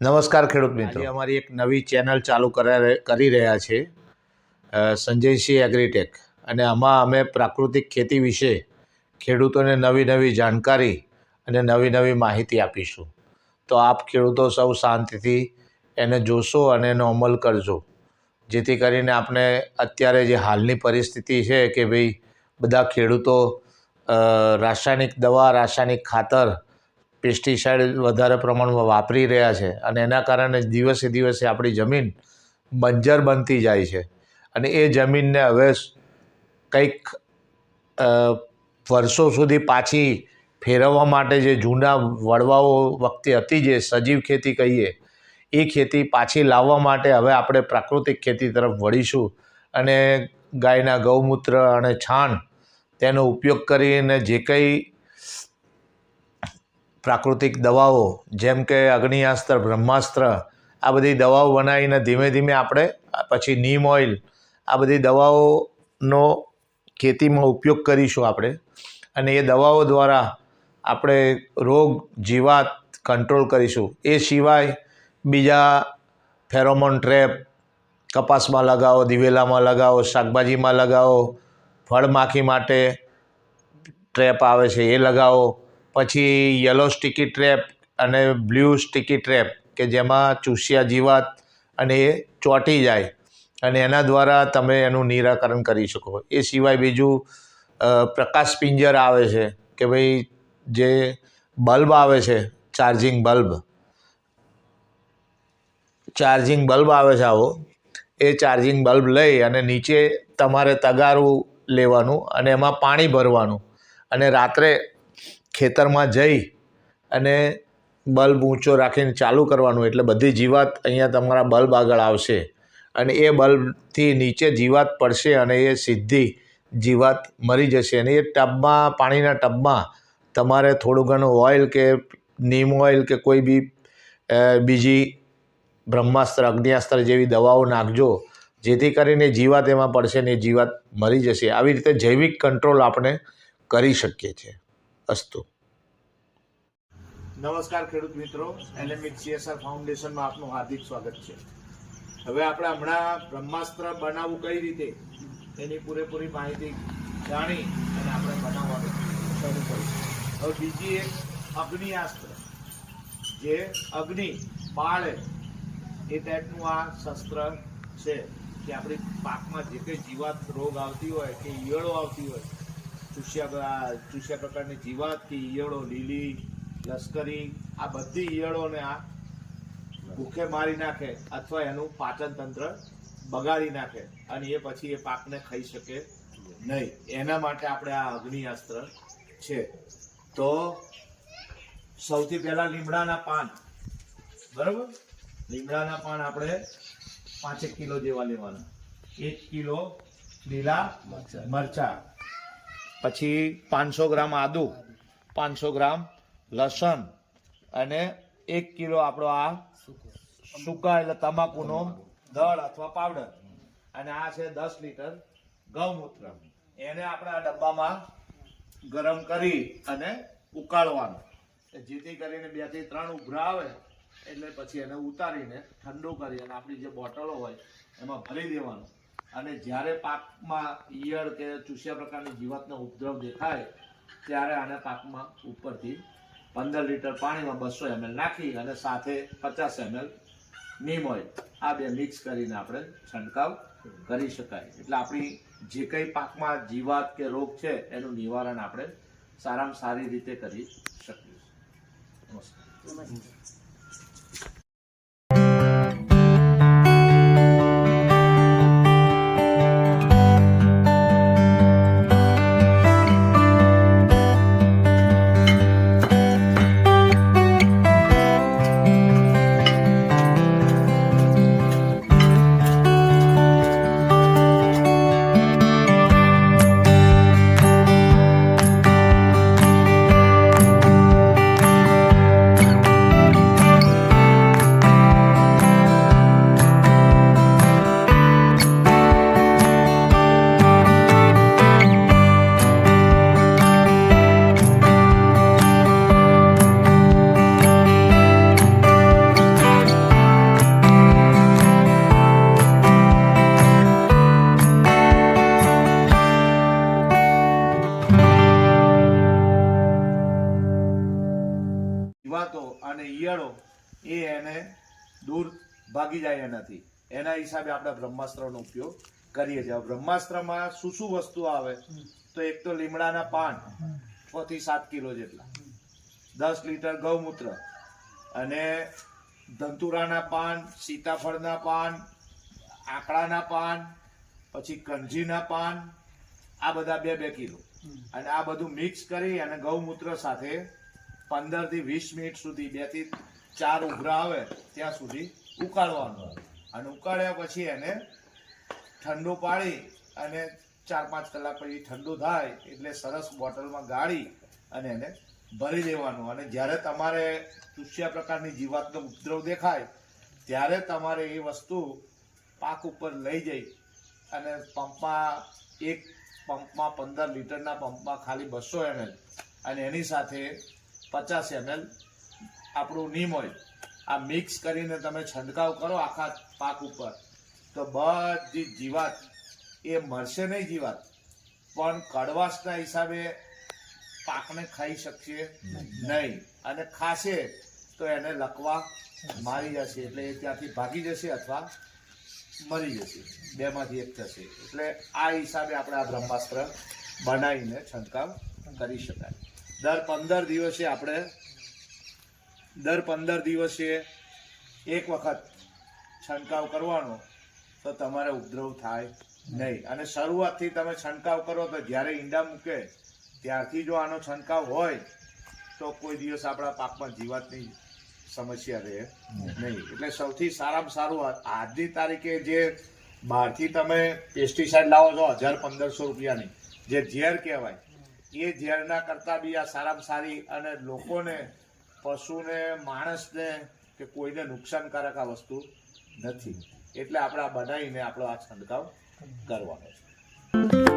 નમસ્કાર ખેડૂત મિત્રો. અમારી એક નવી ચેનલ ચાલુ કરા- કરી રહ્યા છે સંજયસિંહ એગ્રીટેક. અને આમાં અમે પ્રાકૃતિક ખેતી વિશે ખેડૂતોને નવી નવી જાણકારી અને નવી નવી માહિતી આપીશું. તો આપ ખેડૂતો સૌ શાંતિથી એને જોશો અને એનો અમલ કરજો. જેથી કરીને આપણે અત્યારે જે હાલની પરિસ્થિતિ છે કે ભાઈ બધા ખેડૂતો રાસાયણિક દવા રાસાયણિક ખાતર પેસ્ટિસાઇડ વધારે પ્રમાણમાં વાપરી રહ્યા છે અને એના કારણે દિવસે દિવસે આપણી જમીન બંજર બનતી જાય છે. અને એ જમીનને હવે કંઈક વર્ષો સુધી પાછી ફેરવવા માટે જે જૂના વડવાઓ વખતે હતી જે સજીવ ખેતી કહીએ, એ ખેતી પાછી લાવવા માટે હવે આપણે પ્રાકૃતિક ખેતી તરફ વળીશું. અને ગાયના ગૌમૂત્ર અને છાણ તેનો ઉપયોગ કરીને જે કંઈ પ્રાકૃતિક દવાઓ, જેમ કે અગ્નિયાસ્ત્ર, બ્રહ્માસ્ત્ર, આ બધી દવાઓ બનાવીને ધીમે ધીમે આપણે પછી નીમ ઓઇલ, આ બધી દવાઓનો ખેતીમાં ઉપયોગ કરીશું આપણે. અને એ દવાઓ દ્વારા આપણે રોગ, જીવાત કંટ્રોલ કરીશું. એ સિવાય બીજા ફેરોમોન ટ્રેપ, કપાસમાં લગાવો, દિવેલામાં લગાવો, શાકભાજીમાં લગાવો ફળમાખી માટે ટ્રેપ આવે છે એ લગાવો. પછી યલો સ્ટીકી ટ્રેપ અને બ્લુ સ્ટીકી ટ્રેપ, કે જેમાં ચૂસિયા જીવાત અને એ ચોંટી જાય અને એના દ્વારા તમે એનું નિરાકરણ કરી શકો. એ સિવાય બીજું પ્રકાશ પિંજર આવે છે, કે ભાઈ જે બલ્બ આવે છે, ચાર્જિંગ બલ્બ. ચાર્જિંગ બલ્બ આવે છે આવો, એ ચાર્જિંગ બલ્બ લઈ અને નીચે તમારે તગારું લેવાનું અને એમાં પાણી ભરવાનું. અને રાત્રે ખેતરમાં જઈ અને બલ્બ ઊંચો રાખીને ચાલુ કરવાનું એટલે બધી જીવાત અહીંયા તમારા બલ્બ આગળ આવશે. અને એ બલ્બથી નીચે જીવાત પડશે અને એ સીધી જીવાત મરી જશે. અને એ ટબમાં, પાણીના ટબમાં તમારે થોડું ઘણું ઓઇલ કે નીમ ઓઇલ કે કોઈ બી બીજી બ્રહ્માસ્ત્ર અગ્નિયાસ્ત્ર જેવી દવાઓ નાખજો, જેથી કરીને જીવાત એમાં પડશે ને એ જીવાત મરી જશે. આવી રીતે જૈવિક કંટ્રોલ આપણે કરી શકીએ છીએ. અસ્તુ. નમસ્કાર ખેડૂત મિત્રો એનએમિક સીએસઆર ફાઉન્ડેશનમાં આપનું હાર્દિક સ્વાગત છે. હવે આપણે હમણાં બ્રહ્માસ્ત્ર બનાવવું કઈ રીતે, એની પૂરેપૂરી માહિતી જાણી અને આપણે બનાવવાનું શરૂ કરીશું. હવે બીજી એક અગ્નિયાસ્ત્ર, જે અગ્નિ પાળે એ ટાઈપનું આ શસ્ત્ર છે કે આપણી પાકમાં જે કંઈ જીવાત રોગ આવતી હોય કે ઈયળો આવતી હોય ચૂસ્યા ચૂસ્યા પ્રકારની જીવાત કે ઈયળો, લીલી, લશ્કરી, આ બધી ઈયળોને આ ભૂખે મારી નાખે અથવા એનું પાચન તંત્ર બગાડી નાખે અને એ પછી એ પાકને ખાઈ શકે નહીં. એના માટે આપણે આ અગ્નિઅસ્ત્ર છે. તો સૌથી પહેલા લીમડાના પાન. બરાબર? લીમડાના પાન આપણે પાંચેક કિલો જેવા લેવાના. એક કિલો લીલા મરચા. પછી પાંચસો ગ્રામ આદુ, પાંચસો ગ્રામ લસણ અને એક કિલો આપણો આ સૂકા એટલે તમાકુનો દળ અથવા પાવડર. અને આ છે દસ લીટર ગૌમૂત્ર. એને આપણે આ ડબ્બામાં ગરમ કરી અને ઉકાળવાનું. જેથી કરીને બેથી ત્રણ ઉભરા આવે, એટલે પછી એને ઉતારીને ઠંડુ કરી અને આપણી જે બોટલો હોય, એમાં ભરી દેવાનું. અને જ્યારે પાકમાં ઈયળ કે ચૂસ્યા પ્રકારની જીવાતનો ઉપદ્રવ દેખાય, ત્યારે આને પાકમાં ઉપરથી પંદર લીટર પાણીમાં બસો એમએલ નાખી અને સાથે પચાસ એમએલ નીમ ઓઇલ. આ બે મિક્સ કરીને આપણે છંટકાવ કરી શકાય. એટલે આપણી જે કંઈ પાકમાં જીવાત કે રોગ છે, એનું નિવારણ આપણે સારામાં સારી રીતે કરી શકીએ નમસ્કાર. જીવાતો અને ઈયળો એ એને દૂર ભાગી જાય એનાથી. એના હિસાબે આપણે બ્રહ્માસ્ત્રનો ઉપયોગ કરીએ છીએ. બ્રહ્માસ્ત્રમાં શું શું વસ્તુ આવે? તો એક તો લીમડાના પાન છ થી સાત કિલો જેટલા. દસ લીટર ગૌમૂત્ર અને ધંતુરાના પાન સીતાફળના પાન આકડાના પાન પછી કંજીના પાન આ બધા બે બે કિલો. અને આ બધું મિક્સ કરી અને ગૌમૂત્ર સાથે પંદરથી વીસ મિનિટ સુધી, બેથી ચાર ઉભરા આવે, ત્યાં સુધી ઉકાળવાનું અને ઉકાળ્યા પછી એને ઠંડુ પાડી અને ચાર પાંચ કલાક પછી ઠંડુ થાય એટલે સરસ બોટલમાં ગાળી અને એને ભરી દેવાનું. અને જ્યારે તમારે તુષ્યા પ્રકારની જીવાતનો ઉપદ્રવ દેખાય, ત્યારે તમારે એ વસ્તુ પાક ઉપર લઈ જઈ અને પંપમાં એક પંપમાં પંદર લીટરના પંપમાં ખાલી બસો એમએલ. અને એની સાથે પચાસ એમએલ આપણું નીમ ઓઇલ. આ મિક્સ કરીને તમે છંટકાવ કરો આખા પાક ઉપર. તો બધી જીવાત એ મરશે નહીં જીવાત. પણ કડવાશના હિસાબે પાકને ખાઈ શકશે નહીં. અને ખાશે તો એને લકવા મારી જશે. એટલે એ ત્યાંથી ભાગી જશે અથવા મરી જશે. બેમાંથી એક થશે. એટલે આ હિસાબે આપણે આ બ્રહ્માસ્ત્ર બનાવીને છંટકાવ કરી શકાય. દર પંદર દિવસે આપણે, દર પંદર દિવસે એક વખત છંટકાવ કરવાનો, તો તમારે ઉપદ્રવ થાય નહીં. અને શરૂઆતથી તમે છંટકાવ કરો તો જ્યારે ઈંડા મૂકે, ત્યારથી જો આનો છંટકાવ હોય, તો કોઈ દિવસ આપણા પાકમાં જીવાતની સમસ્યા રહે નહીં. એટલે સૌથી સારામાં સારું આજની તારીખે જે બહારથી તમે પેસ્ટિસાઇડ લાવો છો, હજાર પંદરસો રૂપિયાની, જે ઝેર કહેવાય એ ઝેરના કરતાં બી આ સારામાં સારી અને લોકોને, પશુને, માણસને કે કોઈને નુકસાનકારક આ વસ્તુ નથી. એટલે આપણે આ બનાવીને આપણો આ છંટકાવ કરવાનો છે.